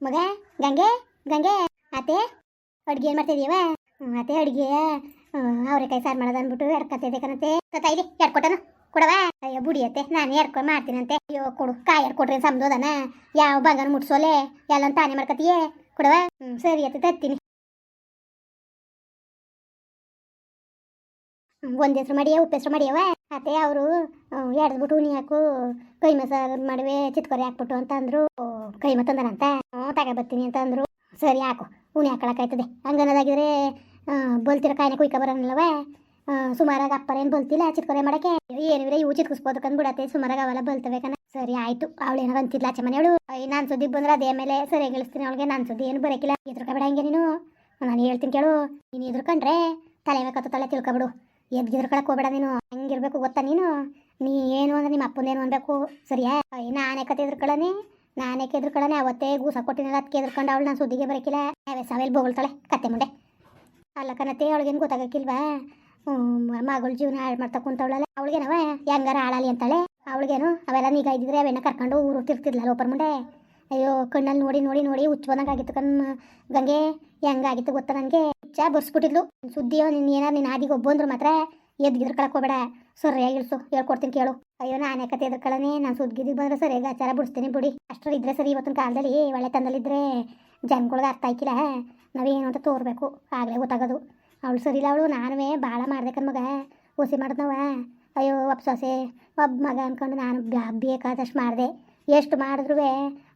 ಮಗ, ಗಂಗೆ ಗಂಗೆ. ಅತ್ತೆ, ಅಡುಗೆ ಏನು ಮಾಡ್ತಿದೀವ ಅತ್ತೆ, ಅಡ್ಗೆ. ಅವ್ರೆಕಾಯಿ ಸಾರು ಮಾಡೋದು ಅಂದ್ಬಿಟ್ಟು ಎಡ್ಕತ್ತಿದ್ದೆ ಕಣತೆ ಇಲ್ಲಿ ಎಡ್ಕೊಟ್ಟನು ಕೊಡವಾ ಅಯ್ಯೋ ಬುಡಿಯತ್ತೆ ನಾನು ಎಡ್ಕೊಂಡು ಮಾಡ್ತೀನಂತೆ. ಅಯ್ಯೋ, ಕೊಡು. ಕಾಯಿ ಎಡ್ಕೊಟ್ರಿ ಸಮದೋದನ ಯಾವ ಬಂಗನ ಮುಟ್ಸೋಲೆ? ಎಲ್ಲ ತಾನೇ ಮಾಡ್ಕತಿಯೇ? ಕೊಡವಾ ಹ್ಞೂ ಸರಿ ಅತ್ತೆ ತತ್ತೀನಿ ಒಂದು ಹೆಸ್ರು ಮಾಡಿಯ, ಉಪ್ಪು ಮಾಡಿಯವ ಅತ್ತೆ ಅವರು ಎಡದ್ಬಿಟ್ಟು ಉನಿ ಹಾಕು, ಕೈ ಮಸ ಮಾಡುವೆ, ಚಿತ್ಕೊರೆ ಹಾಕ್ಬಿಟ್ಟು ಅಂತ ಅಂದ್ರು ಕೈ ತಂದನಂತ ಹ್ಞೂ ತಗೊಬರ್ತೀನಿ ಅಂತ ಅಂದ್ರು ಸರಿ ಹಾಕು ಉನಿ ಹಾಕೊಳಕಾಯ್ತದೆ ಹಂಗನ್ನೋದಾಗಿದ್ರೆ ಬಲ್ತಿರೋ ಕಾಯಿನ ಕುಯ್ಕ ಸುಮಾರಾಗ ಸುಮಾರಾಗಿ ಅಪ್ಪರೇನು ಬಲ್ತಿಲ್ಲ ಚಿತ್ಕೊರೆ ಮಾಡಕ್ಕೆ. ಏನಿದ್ರೆ ಇವು ಚಿತ್ಕಿಸ್ಬೋದು ಕಂದ್ಬಿಡತ್ತೆ ಸುಮಾರಾಗಿ ಅವೆಲ್ಲ ಬಲ್ತವೆ ಕಣ. ಸರಿ ಆಯ್ತು, ಅವಳು ಏನೋ ಅಂತಿದ್ಲ ಆಚೆ ಮನೆಯವಳು. ನಾನು ಸುದ್ದಿಗೆ ಬಂದ್ರೆ ಅದೇ ಮೇಲೆ ಸರಿ ಗಳಿಸ್ತೀನಿ ಅವಳಿಗೆ, ನಾನು ಸುದ್ದಿ ಏನು ಬರೋಕಿಲ್ಲ. ಎದ್ರುಕಬೇಡ ಹಂಗೆ ನೀನು. ನಾನು ಹೇಳ್ತೀನಿ ಕೇಳು, ನೀನು ಎದ್ರುಕೊಂಡ್ರೆ ತಲೆ ಬೇಕತ್ತು ತಲೆ ತಿಳ್ಕೊಬಿಡು. ಎದ್ದು ಎದ್ರುಕೊಳಕ್ ಹೋಗ್ಬೇಡ ನೀನು. ಹಂಗಿರ್ಬೇಕು ಗೊತ್ತಾ ನೀನು? ನೀ ಏನು ಅಂದ್ರೆ ನಿಮ್ಮ ಅಪ್ಪನೇನು ಅನ್ಬೇಕು? ಸರಿಯಾ ನಾನೇ ಕತೆ ಎದ್ರುಕೊಳ್ಳನೆ ನಾನೇ ಎದ್ರುಕೊಳ್ಳನೆ ಅವತ್ತೇ ಗೂಸ ಕೊಟ್ಟಿನಲ್ಲ ಅದಕ್ಕೆ ಎದ್ರುಕೊಂಡು ಅವಳು ನಾನು ಸುದ್ದಿಗೆ ಬರಕಿಲ್ಲ. ಅವೇ ಸವೆಲ್ ಬೋಗಳ್ತಾಳೆ ಕತೆ ಮುಂಡೆ. ಅಲ್ಲ ಕನತೆ ಅವಳಿಗೇನು ಗೊತ್ತಾಗಕ್ಕಿಲ್ವಾ? ಮಗಳ ಜೀವನ ಹಾಳು ಮಾಡ್ತಾ ಕುಂತವಳಲ್ಲ. ಅವಳಿಗೇನವ? ಹೆಂಗಾರ ಹಾಳಾಲಿ ಅಂತಾಳೆ. ಅವಳಿಗೇನು? ಅವೆಲ್ಲ ನೀಗ ಇದ್ದಿದ್ರೆ ಅವೆಲ್ಲ ಕರ್ಕೊಂಡು ಊರು ತಿರ್ತಿರ್ಲಿಲ್ಲ ಲೋಪರ್ ಮುಂಡೆ. ಅಯ್ಯೋ ಕಣ್ಣಲ್ಲಿ ನೋಡಿ ನೋಡಿ ನೋಡಿ ಹುಚ್ಚು ಬಂದಂಗೆ ಆಗಿತ್ತು ಕಣ್ ಗಂಗೆ. ಹೆಂಗಾಗಿತ್ತು ಗೊತ್ತಾ ನನಗೆ? ಹುಚ್ಚ ಬರ್ಸ್ಬಿಟ್ಟಿದ್ಲು. ಸುದ್ದಿಯೋ ನೀನು ಏನಾರು ನಿನ್ನ ಆದಿಗೆ ಒಬ್ಬಂದ್ರು ಮಾತ್ರ ಎದ್ದು ಗಿದ್ರಕೊಳಕ್ ಹೋಗ್ಬೇಡ. ಸರಿಯಾಗಿ ಇಳಿಸು, ಹೇಳ್ಕೊಡ್ತೀನಿ ಕೇಳು. ಅಯ್ಯೋ, ನಾನು ಕತೆ ಎದ್ರಕೊಳ್ಳನೆ ನಾನು ಸುದ್ದಿಗೆ ಬಂದ್ರೆ ಸರಿಯಾಗಿ ಆಚಾರ ಬಿಡಿಸ್ತೀನಿ ಬಿಡಿ. ಅಷ್ಟರ ಇದ್ರೆ ಸರಿ, ಇವತ್ತಿನ ಕಾಲದಲ್ಲಿ ಒಳ್ಳೆ ತಂದಲ್ಲಿದ್ರೆ ಜನಗಳ್ಗೆ ಅರ್ಥ ಆಯ್ಕಿಲ್ಲ. ನಾವೇನು ಅಂತ ತೋರ್ಬೇಕು. ಆಗಲೇ ಗೊತ್ತಾಗೋದು. ಅವಳು ಸರಿಲ್ಲ ಅವಳು, ನಾನುವೇ ಭಾಳ ಮಾಡ್ದೆ ಕಣ್ಮಗ ಹುಸಿ ಮಾಡಿದ್ನವ ಅಯ್ಯೋ ಒಬ್ಬ ಸೊಸೆ ಒಬ್ಬ ಮಗ ಅನ್ಕೊಂಡು ನಾನು ಬೇಕಾದಷ್ಟು ಮಾಡಿದೆ. ಎಷ್ಟು ಮಾಡಿದ್ರು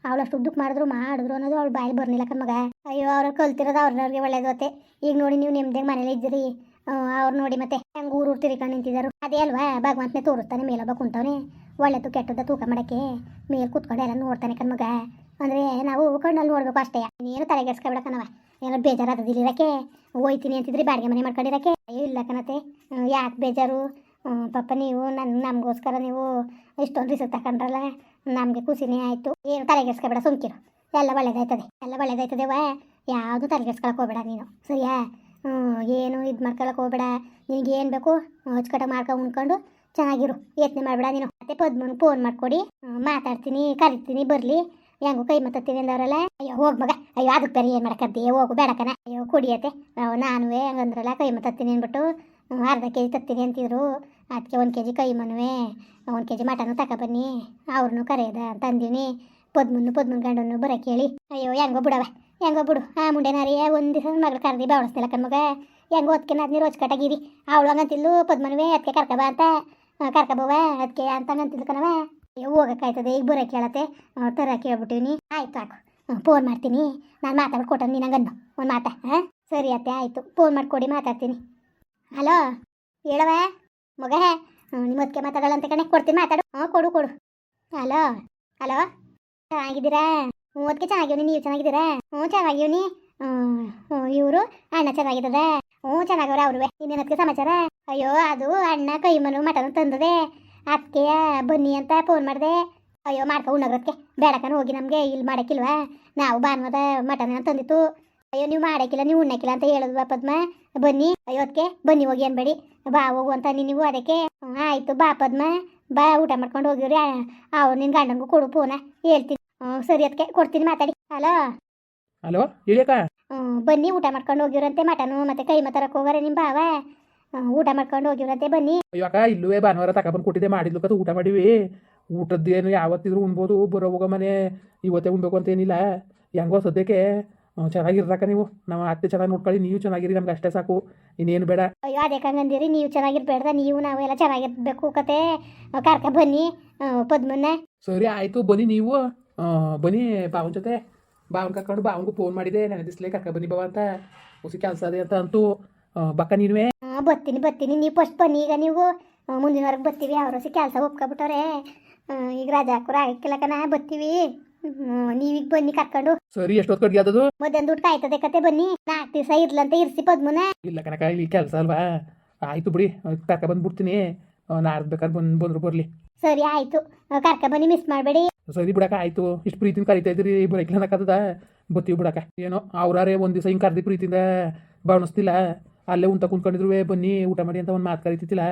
ಅವಳಷ್ಟು ಉದ್ದಕ್ಕೆ ಮಾಡಿದ್ರು ಮಾಡಿದ್ರು ಅನ್ನೋದು ಅವ್ಳು ಬಾಯಿ ಬರ್ಲಿಲ್ಲ ಕಣ್ಮಗ ಅಯ್ಯೋ, ಅವ್ರ ಕಲ್ತಿರೋದು ಅವ್ರವ್ರಿಗೆ ಒಳ್ಳೇದು ಅತ್ತೆ. ಈಗ ನೋಡಿ ನೀವು ನಿಮ್ದೇ ಮನೇಲಿ ಇದ್ದೀರಿ. ಅವ್ರು ನೋಡಿ ಮತ್ತೆ ಹೆಂಗೆ ಊರು ತಿರ್ಕೊಂಡು ನಿಂತಿದ್ದಾರೆ ಅದೇ ಅಲ್ವಾ? ಭಗವಂತನೇ ತೋರಿಸ್ತಾನೆ ಮೇಲೊಬ್ಬ ಕುಂತವ್ನೆ. ಒಳ್ಳೆದು ಕೆಟ್ಟದ ತೂಕ ಮಾಡಕ್ಕೆ ಮೇಲೆ ಕೂತ್ಕೊಂಡು ಎಲ್ಲ ನೋಡ್ತಾನೆ ಕಣ್ಮಗ ಅಂದರೆ ನಾವು ಕಣ್ಣಲ್ಲಿ ನೋಡಬೇಕು ಅಷ್ಟೇ. ನೀನು ತಲೆಗೆಡ್ಸ್ಕೊಬೇಡ ಕಣವ ಏನೋ ಬೇಜಾರಾದ ಇರಕ್ಕೆ ಹೋಯ್ತೀನಿ ಅಂತಿದ್ರಿ ಬಾಡಿಗೆ ಮನೆ ಮಾಡ್ಕೊಂಡಿರಕ್ಕೆ? ಇಲ್ಲ ಕಣತೆ ಯಾಕೆ ಬೇಜಾರು? ಪಪ್ಪ ಪಾಪ ನೀವು ನನ್ನ ನಮಗೋಸ್ಕರ ನೀವು ಇಷ್ಟೊಂದು ರಿಸಕ್ ತಗೊಂಡ್ರಲ್ಲ. ನಮಗೆ ಖುಷಿನೇ ಆಯಿತು. ಏನು ತಲೆಗೆಡ್ಸ್ಕೊಬೇಡ, ಸುಮ್ಕಿರು. ಎಲ್ಲ ಒಳ್ಳೆದಾಯ್ತದೆ, ಎಲ್ಲ ಒಳ್ಳೇದಾಯ್ತದೆ ವಾ ಯಾವುದು ತಲೆಗೆಡ್ಸ್ಕೊಳಕ್ಕೆ ಹೋಗ್ಬೇಡ ನೀನು, ಸರಿಯಾ? ಏನು ಇದು ಮಾಡ್ಕೊಳಕ್ ಹೋಗ್ಬೇಡ. ನಿನಗೆ ಏನು ಬೇಕು ಅಚ್ಚುಕಟ್ಟಾಗಿ ಮಾಡ್ಕೊಂಡು ಉಣ್ಕೊಂಡು ಚೆನ್ನಾಗಿರು. ಯತ್ನೆ ಮಾಡಬೇಡ ನೀನು. ಮತ್ತೆ ಪದ್ಮನ್ ಫೋನ್ ಮಾಡ್ಕೊಡಿ. ಮಾತಾಡ್ತೀನಿ, ಕರಿತೀನಿ, ಬರಲಿ. ಹೆಂಗೋ ಕೈ ಮತ್ತೀನಿ ಅಂದವರಲ್ಲ. ಅಯ್ಯೋ, ಹೋಗಿ ಮಗ. ಅಯ್ಯೋ ಅದಕ್ಕೆ ಬೇರೆ ಏನು ಮಾಡಕದ್ದಿ ಹೋಗು ಬೇಡಕನ ಅಯ್ಯೋ, ಕುಡಿಯತ್ತೆ. ನಾನು ಹಂಗಂದ್ರಲ್ಲ ಕೈ ಮತ್ತೀನಿ ಅಂದ್ಬಿಟ್ಟು. ಅರ್ಧ ಕೆ ಜಿ ತತ್ತೀನಿ ಅಂತಿದ್ರು. ಅದಕ್ಕೆ ಒಂದು ಕೆ ಜಿ ಕೈ ಮನುವೆ, ಒಂದು ಕೆ ಜಿ ಮಟನು ತಗೊಬನ್ನಿ ಅವ್ರನ್ನೂ ಕರೆಯದ ತಂದೀನಿ. ಪದ್ಮನ್ನು, ಪದ್ಮನ್ ಗಂಡನ್ನು ಬರ ಕೇಳಿ. ಅಯ್ಯೋ, ಹೆಂಗೋ ಬಿಡವೆ, ಹೆಂಗೋ ಬಿಡು. ಆ ಮುಂಡೆ ನಾರಿ ಒಂದು ದಿವಸ ಮಗಳು ಕರ್ದಿ ಬಾವಳಿಸ್ತಿಲ್ಲ ಕಣ್ಮಗ ಹೆಂಗೋ ಅದಕ್ಕೆ ನಾದ್ನಿ ರೋಜ್ ಕಟ್ಟಾಗಿರಿ ಅವಳು ಹಂಗಂತಿಲ್ಲು ಪದ್ಮನುವೆ ಅದಕ್ಕೆ ಕರ್ಕಬ ಅಂತ. ಕರ್ಕಬವ ಅದಕ್ಕೆ ಅಂತ ಹಂಗಂತಿದ್ಲು ಕಣವ ಅಯ್ಯೋ, ಹೋಗಕ್ಕಾಯ್ತದೆ, ಈಗ ಬರ ಕೇಳತ್ತೆ. ತರ ಕೇಳ್ಬಿಟ್ಟಿವಿನಿ ಆಯ್ತು ಸಾಕು. ಫೋನ್ ಮಾಡ್ತೀನಿ. ನಾನು ಮಾತಾಡಿ ಕೊಟ್ಟನು ನೀನು ಹಂಗನ್ನು ಒಂದು ಮಾತಾ ಹಾಂ ಸರಿ ಅತ್ತೆ, ಆಯಿತು. ಫೋನ್ ಮಾಡಿಕೊಡಿ, ಮಾತಾಡ್ತೀನಿ. ಹಲೋ ಹೇಳವ ಮಗ ನಿಮ್ಮ ಅದಕ್ಕೆ ಮಾತಾಡಲ್ಲ ಕಣೆ, ಕೊಡ್ತೀನಿ ಮಾತಾಡು. ಹಾಂ ಕೊಡು ಕೊಡು. ಹಲೋ ಹಲೋ, ಚೆನ್ನಾಗಿದ್ದೀರಾ? ಅದಕ್ಕೆ ಚೆನ್ನಾಗಿವ್ನಿ, ನೀವು ಚೆನ್ನಾಗಿದ್ದೀರಾ? ಹ್ಞೂ ಚೆನ್ನಾಗಿವ್ನಿ. ಇವರು ಅಣ್ಣ ಚೆನ್ನಾಗಿದ್ದದ ಹ್ಞೂ ಅವರು ಅವ್ರುವೆ. ಇನ್ನೇನದಕ್ಕೆ ಸಮಾಚಾರ? ಅಯ್ಯೋ, ಅದು ಅಣ್ಣ ಕೈ ಮನು ಮಟನ್ ತಂದದೆ. ಅದಕ್ಕೆ ಬನ್ನಿ ಅಂತ ಫೋನ್ ಮಾಡಿದೆ. ಅಯ್ಯೋ, ಮಾಡ್ಕೊ ಉಣ್ಣಗ್ರಕ್ಕೆ ಬೇಡಕನ ಹೋಗಿ ನಮಗೆ, ಇಲ್ಲಿ ಮಾಡಕ್ಕಿಲ್ವಾ? ನಾವು ಭಾನುವಾರ ಮಟನ್ ತಂದಿತ್ತು. ಅಯ್ಯೋ ನೀವು ಮಾಡಕ್ಕಿಲ್ಲ ನೀವು ಉಣ್ಣಕ್ಕಿಲ್ಲ ಅಂತ ಹೇಳೋದು ಪದ್ಮ. ಬನ್ನಿ. ಅಯ್ಯೋ ಅದಕ್ಕೆ ಬನ್ನಿ ಹೋಗಿ ಅನ್ಬೇಡಿ. ಬಾ ಹೋಗು ಅಂತ ನೀ- ನೀವು ಅದಕ್ಕೆ. ಆಯಿತು ಬಾ ಪದ್ಮ. ಬಾ ಊಟ ಮಾಡ್ಕೊಂಡು ಹೋಗಿವ್ರಿ ಅವ್ರು ನಿನ್ ಗಂಡಂಗು ಕೊಡು ಫೋನ ಹೇಳ್ತೀನಿ. ಹ್ಞೂ ಸರಿ ಅದಕ್ಕೆ ಕೊಡ್ತೀನಿ ಮಾತಾಡಿ. ಹಲೋ? ಹಲೋ ಹೇಳಿಯಕ ಹ್ಮ್, ಬನ್ನಿ ಊಟ ಮಾಡ್ಕೊಂಡು ಹೋಗಿವ್ರಂತೆ ಮಟನು ಮತ್ತೆ ಕೈ ತರಕ್ಕೆ ಹೋಗಾರೆ ನಿಮ್ಮ ಭಾವ. ಹ್ಮ್, ಊಟ ಮಾಡ್ಕೊಂಡು ಹೋಗಿವ್ರಂತೆ ಬನ್ನಿ. ಅಕ್ಕ ಇಲ್ಲೂ ಭಾನುವಾರ ತಗೊಬಂದು ಕೊಟ್ಟಿದ್ದೆ ಮಾಡಿದ್ಲು ಕತ್ತು ಊಟ ಮಾಡಿವಿ. ಊಟದ್ದು ಏನು ಯಾವತ್ತಿದ್ರು ಉಣ್ಬೋದು ಬರೋ ಹೋಗೋ ಮನೆ. ಇವತ್ತೇ ಉಣ್ಬೇಕು ಅಂತ ಏನಿಲ್ಲ. ಹೆಂಗೋ ಸದ್ಯಕ್ಕೆ ಹ್ಮ್, ಚೆನ್ನಾಗಿರ್ರಕ್ಕ ನೀವು. ನಮ್ಮ ಅತ್ತೆ ಚೆನ್ನಾಗಿ ನೋಡ್ಕೊಳ್ಳಿ ನೀವು ಚೆನ್ನಾಗಿರಿ ನಮ್ಗೆ ಅಷ್ಟೇ ಸಾಕು. ಇನ್ನೇನು ಬೇಡ. ಅಯ್ಯೋ ಅದೇ ಕಂಗಂದಿರಿ ನೀವು ಚೆನ್ನಾಗಿರ್ಬೇಡ್ದ ನೀವು ನಾವೆಲ್ಲ ಚೆನ್ನಾಗಿರ್ಬೇಕು ಕತೆ. ಕರ್ಕ ಬನ್ನಿ ಪದ್ಮನ್ನ ಸರಿ ಆಯಿತು ಬನ್ನಿ ನೀವು. ಬನ್ನಿ ಬಾವನ ಜೊತೆ. ಬಾವನ್ ಕರ್ಕೊಂಡು ಬಾವನ್ಗೂ ಫೋನ್ ಮಾಡಿದೆ. ನನ್ನ ದಿಸ್ಲೇ ಕರ್ಕ ಬನ್ನಿ ಬಾವ ಅಂತ. ಹೊಸ ಕೆಲಸ ಅದೇ ಅಂತ ಅಂತೂ. ಬಕ್ಕ ನೀನುವೆ. ಬರ್ತೀನಿ ಬರ್ತೀನಿ. ನೀವು ಫಸ್ಟ್ ಬನ್ನಿ. ಈಗ ನೀವು ಮುಂದಿನ ವಾರಕ್ಕೆ ಬರ್ತೀವಿ. ಅವ್ರ ಸಿ ಕೆಲಸ ಒಪ್ಕೊಬಿಟ್ಟವ್ರೆ. ಈಗ ರಾಜಾ ಹಾಕೋರು ಆಗಕ್ಕಿಲ್ಲ ಕಣ ಬರ್ತೀವಿ. ನೀವೀಗ ಬನ್ನಿ ಕರ್ಕೊಂಡು. ಸರಿ ಎಷ್ಟೊತ್ತು ಕಡ್ಗೆ ಅದದು ಮಧ್ಯಾಹ್ನ ದುಡ್ಡು ಕಾಯ್ತದೆ ಕತೆ ಬನ್ನಿ. ನಾಲ್ಕು ದಿವಸ ಇರ್ಲಂತ ಇರ್ಸಿ ಪದ್ಮನ. ಇಲ್ಲ ಕನಕ ಇಲ್ಲಿ ಕೆಲಸ ಅಲ್ವಾ? ಆಯ್ತು ಬಿಡಿ ಕರ್ಕ ಬಂದ್ಬಿಡ್ತೀನಿ. ನಾರ್ದ ಬೇಕಾದ್ರೆ ಬಂದು ಬಂದ್ರು ಬರ್ಲಿ. ಸರಿ ಆಯ್ತು. ಕರ್ಕ ಬನ್ನಿ ಮಿಸ್ ಮಾಡಬೇಡಿ. ಸರಿ ಬಿಡಕ ಆಯ್ತು. ಇಷ್ಟು ಪ್ರೀತಿನ ಕರಿತಾ ಇದ್ರಿ ಬರಕಿಲ್ಲ ಅನ್ನಕತ್ತದ ಬತ್ತೀವಿ ಬಿಡಕ ಏನೋ ಅವ್ರಾರೇ ಒಂದು ದಿವಸ ಹಿಂಗೆ ಕರ್ದಿ ಪ್ರೀತಿಯಿಂದ ಬಾಣಿಸ್ತಿಲ್ಲ ಅಲ್ಲೇ ಉಂತ ಕುಂತ್ಕೊಂಡಿದ್ರು ಬನ್ನಿ ಊಟ ಮಾಡಿ ಅಂತ ಒಂದು ಮಾತು ಕರಿತಿದ್ದಿಲ್ಲ.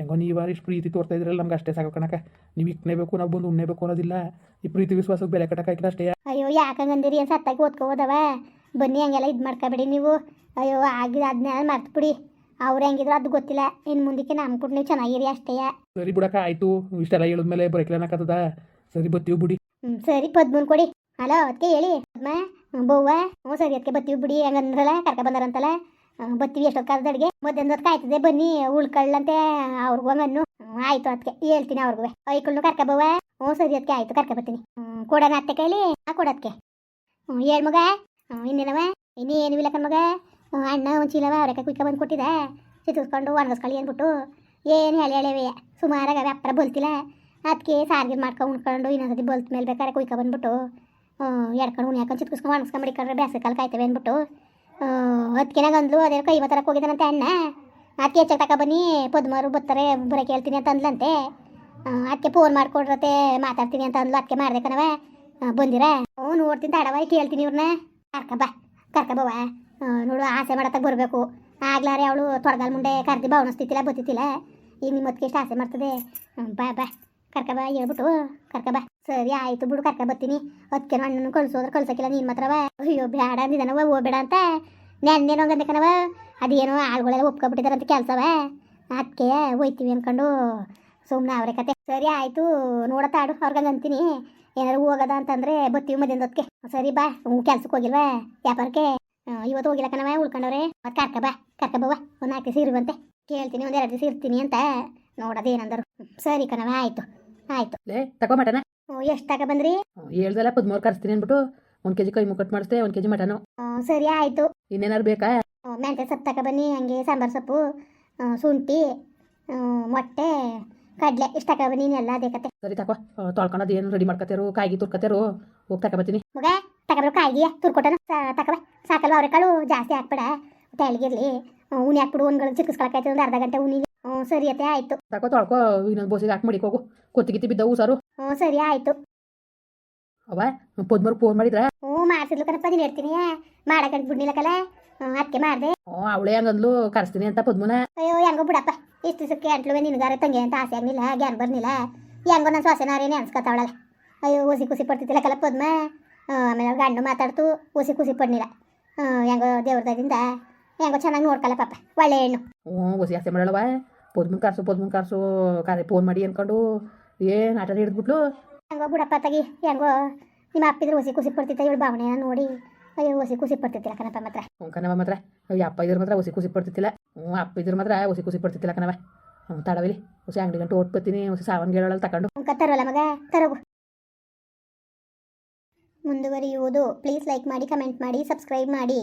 ಹೆಂಗೋ ನೀವು ಇಷ್ಟು ಪ್ರೀತಿ ತೋರ್ತಾ ಇದ್ರಲ್ಲ ನಮ್ಗೆ ಅಷ್ಟೇ ಸಾಕು ಕಣಕ ನೀವು ಇಕ್ನೇಬೇಕು ನಾವು ಬಂದು ಉಣ್ಣೇಬೇಕು ಅನ್ನೋದಿಲ್ಲ. ಈ ಪ್ರೀತಿ ವಿಶ್ವಾಸಕ್ಕೆ ಬೆಲೆ ಕಟ್ಟಕ್ಕಾಗಿಲ್ಲ ಅಷ್ಟೇ. ಅಯ್ಯೋ ಯಾಕಂಗಂದಿರಿ? ಏನು ಸತ್ತಾಗಿ ಓದ್ಕೋದವ ಬನ್ನಿ ಹಂಗೆಲ್ಲ ಇದು ಮಾಡ್ಕೊಬೇಡಿ ನೀವು. ಅಯ್ಯೋ ಆಗಿದ ಅದನ್ನೆಲ್ಲ ಮರ್ತ್ಬಿಡಿ. ಅವ್ರು ಹೆಂಗಿದ್ರು ಅದು ಗೊತ್ತಿಲ್ಲ. ಇನ್ನು ಮುಂದಕ್ಕೆ ನಮ್ಮ ಕೂಡ ನೀವು ಚೆನ್ನಾಗಿರಿ ಅಷ್ಟೇ. ಸರಿ ಬಿಡಕ್ಕ ಆಯಿತು. ಇಷ್ಟೆಲ್ಲ ಹೇಳಿದ್ಮೇಲೆ ಬರಕಿಲ್ಲ ಅನ್ನಕತ್ತದ ಸರಿ ಬತ್ತೀವಿ ಬಿಡಿ. ಹ್ಞೂ ಸರಿ ಪದ್ಮನ್ ಕೊಡಿ. ಹಲೋ ಅದಕ್ಕೆ ಹೇಳಿ. ಪದ್ಮ ಬವ್ವ ಹ್ಞೂ ಸರಿ ಅದಕ್ಕೆ ಬತ್ತೀವಿ ಬಿಡಿ. ಹಂಗಂದ್ರಲ್ಲ? ಕರ್ಕ ಬಂದಾರಂತಲ್ಲ? ಬತ್ತೀವಿ ಎಷ್ಟು ಕಾಲದ ಅಡುಗೆ. ಮಧ್ಯಾಹ್ನದ ಹೊತ್ತು ಕಾಯ್ತದೆ, ಬನ್ನಿ, ಉಳ್ಕೊಳ್ಳಂತೆ ಅವ್ರಿಗೂ ಆಯ್ತು ಅದಕ್ಕೆ ಹೇಳ್ತೀನಿ ಅವ್ರಿಗೂ ಐಕಳ್ನು ಕರ್ಕ ಬವ್ವ. ಹ್ಞೂ, ಸರಿ ಅದಕ್ಕೆ ಆಯ್ತು, ಕರ್ಕ ಬರ್ತೀನಿ ಹ್ಞೂ ಕೊಡೋಣ ಅತ್ತೆ ಕೈಲಿ ಆ ಕೊಡೋದಕ್ಕೆ ಹ್ಞೂ ಹೇಳ್ ಮಗ. ಇನ್ನೇನವ? ಇನ್ನೇನು ಇಲ್ಲ ಕಣ್ಮಗ ಅಣ್ಣ ಒಂದು ಚೀಲವ ಅವ್ರೆಕಾಯಿ ಕುಯ್ಕ ಬಂದು ಕೊಟ್ಟಿದೆ. ಚಿತ್ತಿಸ್ಕೊಂಡು ಒಣಗಿಸ್ಕೊಳ್ಳಿ ಅಂದ್ಬಿಟ್ಟು, ಏನು ಹೇಳಿ ಹೇಳಿವೆ ಸುಮಾರಾಗ ವ್ಯಾಪಾರ ಬಲ್ತಿಲ್ಲ ಅದಕ್ಕೆ ಸಾರಿಗೆ ಮಾಡ್ಕೊಂಡು ಉಣ್ಕೊಂಡು, ಇನ್ನೊಂದ್ಸತಿ ಬಲ್ತ್ ಮೇಲೆ ಬೇಕಾದ್ರೆ ಕುಯ್ಕ ಬಂದ್ಬಿಟ್ಟು ಎಡ್ಕೊಂಡು ಉಣಿ ಹಾಕೊಂಡು ಚಿತ್ಕಿಸ್ಕೊಂಡು ಒಣಗಿಸ್ಕೊಂಡು ಮಡಿಕೊಂಡ್ರೆ ಬೇಸಿಗೆ ಕಾಲ ಕಾಯ್ತೇವೆ ಅಂದ್ಬಿಟ್ಟು ಅದಕ್ಕೆ ಅಂದ್ಲು ಅದೇ ಕೈ ಮಾತಾಡಕ್ಕೆ ಹೋಗಿದ್ದಾನಂತೆ ಅಣ್ಣ. ಅದಕ್ಕೆ ಹೆಚ್ಚಾಗಿ ತಕ ಬನ್ನಿ ಪದ್ಮರು ಬರ್ತಾರೆ ಬರೋಕೆ ಹೇಳ್ತೀನಿ ಅಂತ ಅಂದ್ಲಂತೆ. ಅದಕ್ಕೆ ಫೋನ್ ಮಾಡ್ಕೊಡ್ರತೆ ಮಾತಾಡ್ತೀನಿ ಅಂತ ಅಂದ್ಲು ಅದಕ್ಕೆ ಮಾಡಿದೆ ಕಣವ ಬಂದಿರ? ಹ್ಞೂ ನೋಡ್ತೀನಿ ತಡವ ಕೇಳ್ತೀನಿ ಇವ್ರನ್ನ ಕರ್ಕ ಬಾ ಕರ್ಕ ಬವ್ವ ಆ, ನೋಡು ಆಸೆ ಮಾಡತ್ತಾಗ ಬರಬೇಕು. ಆಗ್ಲಾರೆ ಅವಳು ತೊಡಗಲ್ ಮುಂಡೆ ಕರ್ದಿ ಭಾವನಿಸ್ತಿತ್ತಿಲ್ಲ ಬತ್ತಿತ್ತಿಲ್ಲ. ಈಗ ನಿಮ್ಮ ಎಷ್ಟು ಆಸೆ ಮಾಡ್ತದೆ? ಬಾ ಬಾ. ಕರ್ಕ ಬಾ ಹೇಳ್ಬಿಟ್ಟು ಬಾ. ಸರಿ, ಆಯ್ತು ಬಿಡು ಕರ್ಕ ಬರ್ತೀನಿ. ಅದಕ್ಕೆ ಅಣ್ಣನ ಕಳ್ಸೋದ್ರೆ ಕಳ್ಸಕ್ಕಿಲ್ಲ, ನೀನು ಮಾತ್ರವ ಅಯ್ಯೋ ಬೇಡ ಅಂದಿದ್ದಾನವ ಹೋಗ್ಬೇಡ ಅಂತ ನೆನ್ನೇನೋ ಕಣವ ಅದೇನೋ ಆಳುಗಳೆಲ್ಲ ಒಪ್ಕೊಬಿಟ್ಟಿದಾರಂತ ಕೆಲಸವ ಅದಕ್ಕೆ ಹೋಯ್ತೀವಿ ಅನ್ಕೊಂಡು ಸುಮ್ಮನೆ ಅವ್ರ ಕತೆ. ಸರಿ, ಆಯಿತು. ನೋಡತ್ತಾಡು ಅವ್ರಿಗೆ ಅಂತೀನಿ. ಏನಾದ್ರು ಹೋಗೋದ ಅಂತಂದ್ರೆ ಬರ್ತೀವಿ ಹೊತ್ತಿಗೆ ಸರಿ, ಬಾ. ಕೆಲ್ಸಕ್ಕೆ ಹೋಗಿಲ್ವಾ? ವ್ಯಾಪಾರಕ್ಕೆ? ಇವತ್ತು ಹೋಗಿಲ್ಲ ಕಣವ ಉಳ್ಕೊಂಡವ್ರೆ. ಮತ್ತೆ ಕರ್ಕ ಬಾ, ಕರ್ಕ ಬವ್ವ ಒಂದು ನಾಲ್ಕು ದಿವಸ ಇರುವಂತೆ ಕೇಳ್ತೀನಿ, ಒಂದು ಎರಡು ದಿವಸ ಇರ್ತೀನಿ ಅಂತ. ನೋಡೋದೇನಂದರು. ಸರಿ ಕಣವ ಆಯಿತು. ಆಯಿತು. ಲೇ ಎಷ್ಟು ತಕ ಬಂದ್ರಿ? ಹೇಳ್ದಲ್ಲ ಪದ್ಮೂರು ಕರ್ಸ್ತೀನಿ ಅಂದ್ಬಿಟ್ಟು. ಒಂದು ಕೆಜಿ ಕೈ ಮುಕ್ಕಟ್ ಮಾಡಿಸ್ದೆ ಒಂದು ಕೆಜಿ ಮಟನು. ಸರಿ ಆಯಿತು. ಇನ್ನೇನಾರು ಬೇಕಾ? ಮೆಂತ್ಯ ಸೊಪ್ಪು ತಕ ಬನ್ನಿ ಹಂಗೆ ಸಾಂಬಾರ್ ಸೊಪ್ಪು ಶುಂಠಿ ಮೊಟ್ಟೆ ಕಡ್ಲೆ ಇಷ್ಟು ತಕ ಬನ್ನಿ ಎಲ್ಲ ಅದೇ ಕತೆ ಸರಿ ತಗೋ ತೊಳ್ಕೊಳೋದು ಏನು ರೆಡಿ ಮಾಡ್ಕೊತಾರೋ ಕಾಯಿಗೆ ತುರ್ಕೊತಾರೋ ಹೋಗಿ ತಗೊಬತ್ತೀನಿ ಮಗ ತಗೊಬ್ರು ಕಾಯಿಗೆ ತುರ್ಕೊಟ್ಟನ. ತಕಬ ಸಾಕಲ್ವ ಅವ್ರೆ ಕಾಳು? ಜಾಸ್ತಿ ಹಾಕ್ಬೇಡ. ತೆಳಗಿರ್ಲಿ. ಉನಿ ಹಾಕ್ಬಿಡು ಒಂದ್ಗಳು ಚಿಕ್ಕಿಸ್ಕೊಳಕಾಯ್ತು ಒಂದು ಅರ್ಧ ಗಂಟೆ ಉನಿಗೆ ಹ್ಞೂ ಸರಿ ಅತ್ತೆ ಆಯಿತು. ತಗೋ ತೊಳ್ಕೋ ಇನ್ನೊಂದು ಬೋಸಿಗೆ ಹಾಕಿ ಮಡಿಗೆ ಹೋಗು ಕೊತ್ತಿ ಗಿತ್ತಿ ಬಿದ್ದವು ಸಾರು. ಹ್ಞೂ ಸರಿ ಆಯ್ತು. ಅವ ಪದ್ಮೂರು ಫೋನ್ ಮಾಡಿದ್ರ? ಹ್ಞೂ ಮಾಡ್ಸಿದ್ಲು ಕಣಪ್ಪ ನೀನು ಹೇಳ್ತೀನಿ. ಮಾಡಕ್ಕೆ ಬಿಡ್ನಿಲ್ಲಕಲ್ಲ ಅದಕ್ಕೆ ಮಾಡಿದೆ. ಹ್ಞೂ ಅವಳೇ ಹಂಗಂದ್ಲು ಕರೆಸ್ತೀನಿ ಅಂತ ಪದ್ಮನ. ಅಯ್ಯೋ ಹೆಂಗೋ ಬಿಡಪ್ಪ ಇಷ್ಟು ದಿವಸಕ್ಕೆ ಅಂಟ್ಲುವೆ ನಿನ್ಗಾರ ತಂಗೇ ಅಂತ ಆಸೆ ಆಗಲಿಲ್ಲ ಗ್ಯಾನ್ ಬರ್ನಿಲ್ಲ ಹೆಂಗೋ ನನ್ನ ಸೊಸೆನಾರೇನೆ ಅನ್ಸ್ಕೊತಾವಳಲ್ಲ ಅಯ್ಯೋ ಹುಸಿ ಖುಷಿ ಪಡ್ತಿದ್ದಿಲ್ಲ ಕಲ ಪದ್ಮ. ಆಮೇಲೆ ಅವ್ರ ಗಂಡು ಮಾತಾಡ್ತು ಹುಸಿ ಖುಷಿ ಪಡ್ನಿಲ್ಲ ಹೆಂಗೋ ದೇವ್ರದಿಂದ ಹೆಂಗೋ ಚೆನ್ನಾಗಿ ನೋಡ್ಕಲ್ಲ ಪಾಪ. ಒಳ್ಳೆ ಹೆಣ್ಣು. ಹ್ಞೂ ಹೊಸಿ ಆಸೆ ಮಾಡಲ್ಲವ. ಪದ್ಮನ್ ಕಾರ್ಸು ಪೊದ್ಮುನ್ ಕಾರ್ಸು. ಕರೆ ಫೋನ್ ಮಾಡಿ ಅನ್ಕೊಂಡು ಏನು ಆಟ ಹಿಡಿದ್ಬಿಟ್ಲು? ಹೆಂಗೋ ಬಿಡಪ್ಪ ತಗಿ ಹೆಂಗೋ ನಿಮ್ಮ ಅಪ್ಪಿದ್ರೆ ಹುಸಿ ಖುಷಿ ಪಡ್ತಿತ್ತ ಇವಳು ಭಾವನೆ ನೋಡಿ. ಅಯ್ಯೋ ಹುಸಿ ಖುಷಿ ಪಡ್ತಿತ್ತಿಲ್ಲ ಕಣಪ್ಪ ಮಾತ್ರ. ಹ್ಞೂ ಕಣವ ಮಾತ್ರ. ಅಯ್ಯ ಅಪ್ಪ ಇದ್ರ ಮಾತ್ರ ಹೊಸಿ ಖುಷಿ ಪಡ್ತಿತ್ತಿಲ್ಲ. ಹ್ಞೂ ಅಪ್ಪ ಇದ್ರ ಮಾತ್ರ ಹೊಸಿ ಖುಷಿ ಪಡ್ತಿತ್ತಿಲ್ಲ ಕಣವ ಹ್ಞೂ ತಡವಿಲಿ ಹೊಸಿ ಅಂಗಡಿ ಗಂಟು ಓಟ್ ಹುಸಿ ಹೊಸಿ ಸಾವನ್ ಗೆಳಲ್ಲಿ ತಗೊಂಡು ತರೋಲ್ಲ ಮಗ ತರೋಗು. ಮುಂದುವರಿಯುವುದು. ಪ್ಲೀಸ್ ಲೈಕ್ ಮಾಡಿ ಕಮೆಂಟ್ ಮಾಡಿ ಸಬ್ಸ್ಕ್ರೈಬ್ ಮಾಡಿ.